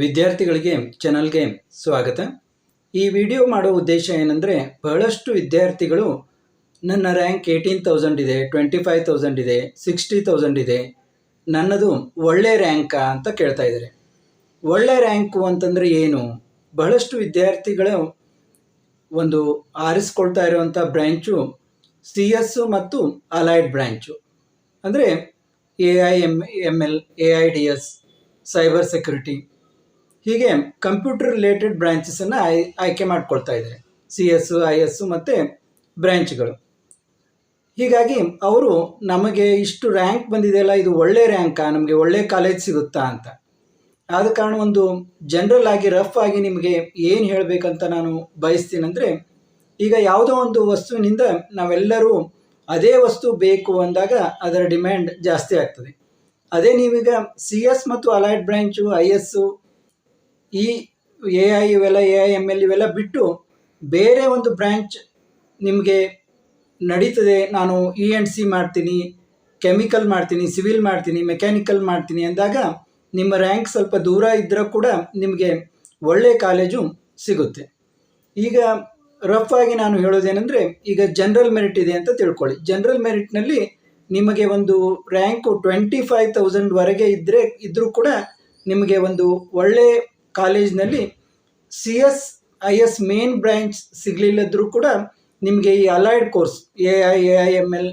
ವಿದ್ಯಾರ್ಥಿಗಳಿಗೆ ಚಾನಲ್ಗೆ ಸ್ವಾಗತ. ಈ ವಿಡಿಯೋ ಮಾಡೋ ಉದ್ದೇಶ ಏನಂದರೆ, ಬಹಳಷ್ಟು ವಿದ್ಯಾರ್ಥಿಗಳು ನನ್ನ ರ್ಯಾಂಕ್ ಏಯ್ಟೀನ್ ತೌಸಂಡ್ ಇದೆ, ಟ್ವೆಂಟಿ ಫೈವ್ ತೌಸಂಡ್ ಇದೆ, ಸಿಕ್ಸ್ಟಿ ತೌಸಂಡ್ ಇದೆ, ನನ್ನದು ಒಳ್ಳೆ ರ್ಯಾಂಕಾ ಅಂತ ಕೇಳ್ತಾ ಇದ್ದಾರೆ. ಒಳ್ಳೆ ರ್ಯಾಂಕು ಅಂತಂದರೆ ಏನು? ಬಹಳಷ್ಟು ವಿದ್ಯಾರ್ಥಿಗಳು ಒಂದು ಆರಿಸ್ಕೊಳ್ತಾ ಇರುವಂಥ ಬ್ರ್ಯಾಂಚು ಸಿ ಎಸ್ಸು ಮತ್ತು ಅಲೈಡ್ ಬ್ರ್ಯಾಂಚು. ಅಂದರೆ A I M M L, A I D S, cyber security. ಹೀಗೆ ಕಂಪ್ಯೂಟರ್ ರಿಲೇಟೆಡ್ ಬ್ರ್ಯಾಂಚಸನ್ನು ಆಯ್, ಆಯ್ಕೆ ಮಾಡ್ಕೊಳ್ತಾ ಇದ್ದಾರೆ. ಸಿ ಎಸ್ಸು ಐ ಎಸ್ಸು ಮತ್ತು ಬ್ರ್ಯಾಂಚ್ಗಳು ಹೀಗಾಗಿ ಅವರು ನಮಗೆ ಇಷ್ಟು ರ್ಯಾಂಕ್ ಬಂದಿದೆಯಲ್ಲ ಇದು ಒಳ್ಳೆ ರ್ಯಾಂಕಾ ನಮಗೆ ಒಳ್ಳೆ ಕಾಲೇಜ್ ಸಿಗುತ್ತಾ ಅಂತ. ಆದ ಕಾರಣ ಒಂದು ಜನರಲ್ ಆಗಿ ರಫ್ ಆಗಿ ನಿಮಗೆ ಏನು ಹೇಳಬೇಕಂತ ನಾನು ಬಯಸ್ತೀನಂದರೆ, ಈಗ ಯಾವುದೋ ಒಂದು ವಸ್ತುವಿನಿಂದ ನಾವೆಲ್ಲರೂ ಅದೇ ವಸ್ತು ಬೇಕು ಅಂದಾಗ ಅದರ ಡಿಮ್ಯಾಂಡ್ ಜಾಸ್ತಿ ಆಗ್ತದೆ. ಅದೇ ನೀವೀಗ ಸಿ ಎಸ್ ಮತ್ತು ಅಲೈಡ್ ಬ್ರ್ಯಾಂಚು ಐ ಎಸ್ಸು ಈ ಎ ಐ ಇವೆಲ್ಲ ಎ ಐ ಎಂ ಎಲ್ ಇವೆಲ್ಲ ಬಿಟ್ಟು ಬೇರೆ ಒಂದು ಬ್ರ್ಯಾಂಚ್ ನಿಮಗೆ ನಡೀತದೆ. ನಾನು ಇ ಎನ್ ಸಿ ಮಾಡ್ತೀನಿ, ಕೆಮಿಕಲ್ ಮಾಡ್ತೀನಿ, ಸಿವಿಲ್ ಮಾಡ್ತೀನಿ, ಮೆಕ್ಯಾನಿಕಲ್ ಮಾಡ್ತೀನಿ ಅಂದಾಗ ನಿಮ್ಮ ರ್ಯಾಂಕ್ ಸ್ವಲ್ಪ ದೂರ ಇದ್ದರೂ ಕೂಡ ನಿಮಗೆ ಒಳ್ಳೆಯ ಕಾಲೇಜು ಸಿಗುತ್ತೆ. ಈಗ ರಫ್ ಆಗಿ ನಾನು ಹೇಳೋದೇನೆಂದರೆ, ಈಗ ಜನರಲ್ ಮೆರಿಟ್ ಇದೆ ಅಂತ ತಿಳ್ಕೊಳ್ಳಿ. ಜನರಲ್ ಮೆರಿಟ್ನಲ್ಲಿ ನಿಮಗೆ ಒಂದು ರ್ಯಾಂಕು ಟ್ವೆಂಟಿ ಫೈವ್ ತೌಸಂಡ್ವರೆಗೆ ಇದ್ದರೆ ಇದ್ದರೂ ಕೂಡ ನಿಮಗೆ ಒಂದು ಒಳ್ಳೆ ಕಾಲೇಜ್ನಲ್ಲಿ C S I S main branch ಸಿಗಲಿಲ್ಲದ್ರೂ ಕೂಡ ನಿಮಗೆ ಈ allied course A I A I M L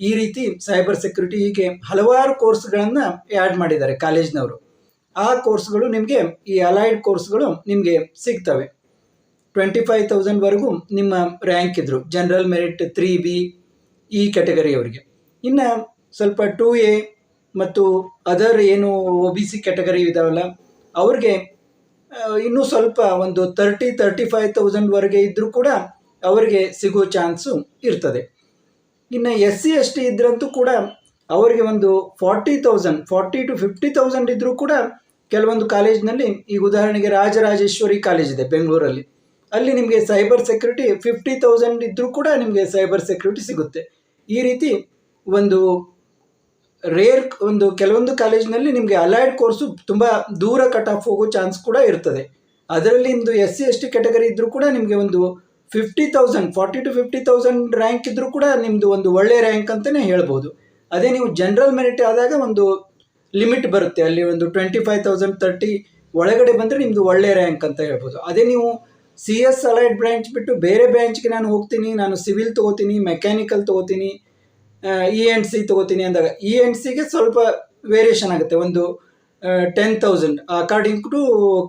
ಈ ರೀತಿ ಸೈಬರ್ ಸೆಕ್ಯುರಿಟಿ ಹೀಗೆ ಹಲವಾರು ಕೋರ್ಸ್ಗಳನ್ನು ಆ್ಯಡ್ ಮಾಡಿದ್ದಾರೆ ಕಾಲೇಜ್ನವರು. ಆ ಕೋರ್ಸ್ಗಳು ನಿಮಗೆ, ಈ ಅಲೈಡ್ ಕೋರ್ಸ್ಗಳು ನಿಮಗೆ ಸಿಗ್ತವೆ. ಟ್ವೆಂಟಿ ಫೈವ್ ತೌಸಂಡ್ವರೆಗೂ ನಿಮ್ಮ ರ್ಯಾಂಕ್ ಇದ್ದರು ಜನರಲ್ ಮೆರಿಟ್ ತ್ರೀ ಬಿ ಈ ಕ್ಯಾಟಗರಿಯವರಿಗೆ ಇನ್ನು ಸ್ವಲ್ಪ ಟೂ ಎ ಮತ್ತು ಅದರ್ ಏನು ಒ ಬಿ ಸಿ ಕ್ಯಾಟಗರಿ ಇದಾವಲ್ಲ, ಅವ್ರಿಗೆ ಇನ್ನೂ ಸ್ವಲ್ಪ ಒಂದು ತರ್ಟಿ ತರ್ಟಿ ಫೈವ್ ತೌಸಂಡ್ವರೆಗೆ ಇದ್ದರೂ ಕೂಡ ಅವರಿಗೆ ಸಿಗೋ ಚಾನ್ಸು ಇರ್ತದೆ. ಇನ್ನು ಎಸ್ ಸಿ ಎಸ್ ಟಿ ಇದ್ರಂತೂ ಕೂಡ ಅವರಿಗೆ ಒಂದು forty thousand forty to fifty thousand ಇದ್ದರೂ ಕೂಡ ಕೆಲವೊಂದು ಕಾಲೇಜ್ನಲ್ಲಿ ಈಗ ಉದಾಹರಣೆಗೆ ರಾಜರಾಜೇಶ್ವರಿ ಕಾಲೇಜ್ ಇದೆ ಬೆಂಗಳೂರಲ್ಲಿ. ಅಲ್ಲಿ ನಿಮಗೆ ಸೈಬರ್ ಸೆಕ್ಯೂರಿಟಿ ಫಿಫ್ಟಿ ತೌಸಂಡ್ ಇದ್ದರೂ ಕೂಡ ನಿಮಗೆ ಸೈಬರ್ ಸೆಕ್ಯೂರಿಟಿ ಸಿಗುತ್ತೆ. ಈ ರೀತಿ ಒಂದು ರೇರ್ ಒಂದು ಕೆಲವೊಂದು ಕಾಲೇಜಿನಲ್ಲಿ ನಿಮಗೆ ಅಲೈಡ್ ಕೋರ್ಸು ತುಂಬ ದೂರ ಕಟ್ ಆಫ್ ಹೋಗೋ ಚಾನ್ಸ್ ಕೂಡ ಇರ್ತದೆ. ಅದರಲ್ಲಿ ನಿಮ್ಮದು S C S T category ಇದ್ದರೂ ಕೂಡ ನಿಮಗೆ ಒಂದು fifty thousand forty to fifty thousand rank ಇದ್ದರೂ ಕೂಡ ನಿಮ್ಮದು ಒಂದು ಒಳ್ಳೆಯ ರ್ಯಾಂಕ್ ಅಂತಲೇ ಹೇಳ್ಬೋದು. ಅದೇ ನೀವು ಜನರಲ್ ಮೆರಿಟ್ ಆದಾಗ ಒಂದು ಲಿಮಿಟ್ ಬರುತ್ತೆ. ಅಲ್ಲಿ ಒಂದು ಟ್ವೆಂಟಿ ಫೈವ್ ತೌಸಂಡ್ ತರ್ಟಿ ಒಳಗಡೆ ಬಂದರೆ ನಿಮ್ಮದು ಒಳ್ಳೆಯ ರ್ಯಾಂಕ್ ಅಂತ ಹೇಳ್ಬೋದು. ಅದೇ ನೀವು ಸಿ ಎಸ್ ಅಲೈಡ್ ಬ್ರ್ಯಾಂಚ್ ಬಿಟ್ಟು ಬೇರೆ ಬ್ರ್ಯಾಂಚ್ಗೆ ನಾನು ಹೋಗ್ತೀನಿ, ನಾನು ಸಿವಿಲ್ ತೊಗೋತೀನಿ ಮೆಕ್ಯಾನಿಕಲ್ ತೊಗೋತೀನಿ ಇ ಎನ್ ಸಿ ತಗೋತೀನಿ ಅಂದಾಗ ಇ ಎನ್ ಸಿಗೆ ಸ್ವಲ್ಪ ವೇರಿಯೇಷನ್ ಆಗುತ್ತೆ. ಒಂದು ten thousand according to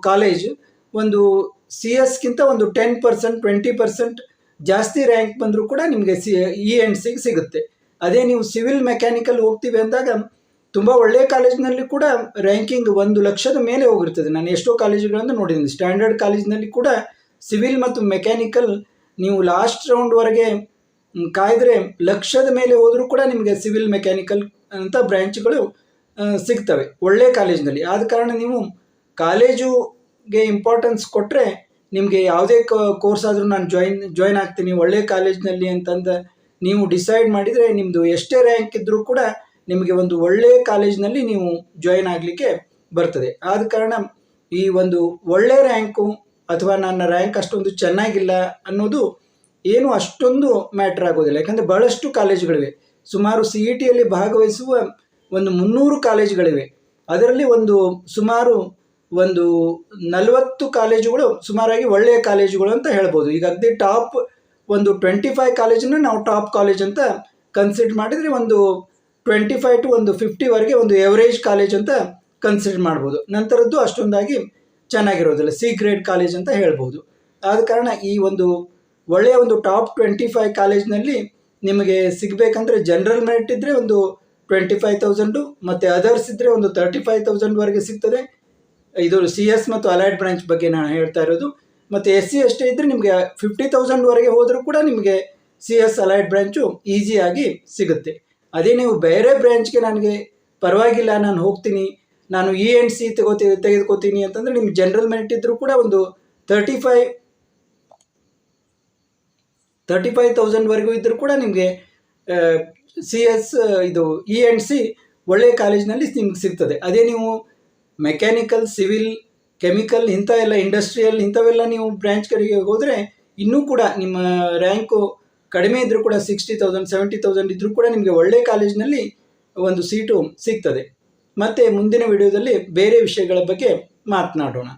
college ಒಂದು ಸಿ ಎಸ್ಗಿಂತ ಒಂದು ಟೆನ್ ಪರ್ಸೆಂಟ್ ಟ್ವೆಂಟಿ ಪರ್ಸೆಂಟ್ ಜಾಸ್ತಿ ರ್ಯಾಂಕ್ ಬಂದರೂ ಕೂಡ ನಿಮಗೆ ಸಿ ಇ ಎನ್ ಸಿಗೆ ಸಿಗುತ್ತೆ. ಅದೇ ನೀವು ಸಿವಿಲ್ ಮೆಕ್ಯಾನಿಕಲ್ ಹೋಗ್ತೀವಿ ಅಂದಾಗ, ತುಂಬ ಒಳ್ಳೆಯ ಕಾಲೇಜ್ನಲ್ಲಿ ಕೂಡ ರ್ಯಾಂಕಿಂಗ್ ಒಂದು ಲಕ್ಷದ ಮೇಲೆ ಹೋಗಿರ್ತದೆ. ನಾನು ಎಷ್ಟೋ ಕಾಲೇಜುಗಳನ್ನು ನೋಡಿದ್ದೀನಿ. ಸ್ಟ್ಯಾಂಡರ್ಡ್ ಕಾಲೇಜ್ನಲ್ಲಿ ಕೂಡ ಸಿವಿಲ್ ಮತ್ತು ಮೆಕ್ಯಾನಿಕಲ್ ನೀವು ಲಾಸ್ಟ್ ರೌಂಡ್ವರೆಗೆ ಕಾಯ್ದರೆ ಲಕ್ಷದ ಮೇಲೆ ಹೋದರೂ ಕೂಡ ನಿಮಗೆ ಸಿವಿಲ್ ಮೆಕ್ಯಾನಿಕಲ್ ಅಂತ ಬ್ರ್ಯಾಂಚ್ಗಳು ಸಿಗ್ತವೆ ಒಳ್ಳೆಯ ಕಾಲೇಜಿನಲ್ಲಿ. ಆದ ಕಾರಣ ನೀವು ಕಾಲೇಜುಗೆ ಇಂಪಾರ್ಟೆನ್ಸ್ ಕೊಟ್ಟರೆ ನಿಮಗೆ ಯಾವುದೇ ಕೋರ್ಸ್ ಆದರೂ ನಾನು ಜಾಯಿನ್ ಜಾಯ್ನ್ ಆಗ್ತೀನಿ. ಒಳ್ಳೆಯ ಕಾಲೇಜ್ನಲ್ಲಿ ಅಂತಂದ ನೀವು ಡಿಸೈಡ್ ಮಾಡಿದರೆ ನಿಮ್ಮದು ಎಷ್ಟೇ ರ್ಯಾಂಕ್ ಇದ್ದರೂ ಕೂಡ ನಿಮಗೆ ಒಂದು ಒಳ್ಳೆಯ ಕಾಲೇಜ್ನಲ್ಲಿ ನೀವು ಜಾಯಿನ್ ಆಗಲಿಕ್ಕೆ ಬರ್ತದೆ. ಆದ ಕಾರಣ ಈ ಒಂದು ಒಳ್ಳೆಯ ರ್ಯಾಂಕು ಅಥವಾ ನನ್ನ ರ್ಯಾಂಕ್ ಅಷ್ಟೊಂದು ಚೆನ್ನಾಗಿಲ್ಲ ಅನ್ನೋದು ಏನು ಅಷ್ಟೊಂದು ಮ್ಯಾಟ್ರ್ ಆಗೋದಿಲ್ಲ. ಯಾಕಂದರೆ ಬಹಳಷ್ಟು ಕಾಲೇಜುಗಳಿವೆ. ಸುಮಾರು ಸಿ ಇ ಟಿಯಲ್ಲಿ ಭಾಗವಹಿಸುವ ಒಂದು ಮುನ್ನೂರು ಕಾಲೇಜುಗಳಿವೆ. ಅದರಲ್ಲಿ ಒಂದು ಸುಮಾರು ಒಂದು ನಲವತ್ತು ಕಾಲೇಜುಗಳು ಸುಮಾರಾಗಿ ಒಳ್ಳೆಯ ಕಾಲೇಜುಗಳು ಅಂತ ಹೇಳ್ಬೋದು. ಈಗ ಅಗದಿ ಟಾಪ್ ಒಂದು ಟ್ವೆಂಟಿ ಫೈವ್ ಕಾಲೇಜನ್ನು ನಾವು ಟಾಪ್ ಕಾಲೇಜ್ ಅಂತ ಕನ್ಸಿಡರ್ ಮಾಡಿದರೆ ಒಂದು ಟ್ವೆಂಟಿ ಫೈವ್ ಟು ಒಂದು ಫಿಫ್ಟಿವರೆಗೆ ಒಂದು ಎವರೇಜ್ ಕಾಲೇಜ್ ಅಂತ ಕನ್ಸಿಡರ್ ಮಾಡ್ಬೋದು. ನಂತರದ್ದು ಅಷ್ಟೊಂದಾಗಿ ಚೆನ್ನಾಗಿರೋದಿಲ್ಲ. ಸಿ ಗ್ರೇಡ್ ಕಾಲೇಜ್ ಅಂತ ಹೇಳ್ಬೋದು. ಆದ ಕಾರಣ ಈ ಒಂದು ಒಳ್ಳೆಯ ಒಂದು ಟಾಪ್ ಟ್ವೆಂಟಿ ಫೈವ್ ಕಾಲೇಜ್ನಲ್ಲಿ ನಿಮಗೆ ಸಿಗಬೇಕಂದ್ರೆ ಜನರಲ್ ಮೆರಿಟ್ ಇದ್ದರೆ ಒಂದು ಟ್ವೆಂಟಿ ಫೈವ್ ತೌಸಂಡು, ಮತ್ತು ಅದರ್ಸ್ ಇದ್ದರೆ ಒಂದು ತರ್ಟಿ ಫೈವ್ ತೌಸಂಡ್ವರೆಗೆ ಸಿಗ್ತದೆ. ಇದು ಸಿ ಎಸ್ ಮತ್ತು ಅಲೈಡ್ ಬ್ರಾಂಚ್ ಬಗ್ಗೆ ನಾನು ಹೇಳ್ತಾ ಇರೋದು. ಮತ್ತು ಎಸ್ ಸಿ ಎಸ್ ಟಿ ಇದ್ದರೆ ನಿಮಗೆ ಫಿಫ್ಟಿ ತೌಸಂಡ್ವರೆಗೆ ಹೋದರೂ ಕೂಡ ನಿಮಗೆ ಸಿ ಎಸ್ ಅಲೈಡ್ ಬ್ರಾಂಚು ಈಸಿಯಾಗಿ ಸಿಗುತ್ತೆ. ಅದೇ ನೀವು ಬೇರೆ ಬ್ರ್ಯಾಂಚ್ಗೆ ನನಗೆ ಪರವಾಗಿಲ್ಲ, ನಾನು ಹೋಗ್ತೀನಿ, ನಾನು ಇ ಎನ್ ಸಿ ತಗೋತಿ, ತೆಗೆದುಕೋತೀನಿ ಅಂತಂದರೆ ನಿಮ್ಗೆ ಜನರಲ್ ಮೆರಿಟ್ ಇದ್ದರೂ ಕೂಡ ಒಂದು ತರ್ಟಿ ಫೈವ್ ತರ್ಟಿ ಫೈವ್ ತೌಸಂಡ್ವರೆಗೂ ಇದ್ದರೂ ಕೂಡ ನಿಮಗೆ ಸಿ ಎಸ್ ಇದು ಇ ಆ್ಯಂಡ್ ಸಿ ಒಳ್ಳೆಯ ಕಾಲೇಜಿನಲ್ಲಿ ನಿಮ್ಗೆ ಸಿಗ್ತದೆ. ಅದೇ ನೀವು ಮೆಕ್ಯಾನಿಕಲ್ ಸಿವಿಲ್ ಕೆಮಿಕಲ್ ಇಂಥ ಎಲ್ಲ ಇಂಡಸ್ಟ್ರಿಯಲ್ ಇಂಥವೆಲ್ಲ ನೀವು ಬ್ರ್ಯಾಂಚ್ಗಳಿಗೆ ಹೋದರೆ ಇನ್ನೂ ಕೂಡ ನಿಮ್ಮ ರ್ಯಾಂಕು ಕಡಿಮೆ ಇದ್ದರೂ ಕೂಡ ಸಿಕ್ಸ್ಟಿ ತೌಸಂಡ್ ಸೆವೆಂಟಿ ತೌಸಂಡ್ ಇದ್ದರೂ ಕೂಡ ನಿಮಗೆ ಒಳ್ಳೆ ಕಾಲೇಜಿನಲ್ಲಿ ಒಂದು ಸೀಟು ಸಿಗ್ತದೆ. ಮತ್ತು ಮುಂದಿನ ವಿಡಿಯೋದಲ್ಲಿ ಬೇರೆ ವಿಷಯಗಳ ಬಗ್ಗೆ ಮಾತನಾಡೋಣ.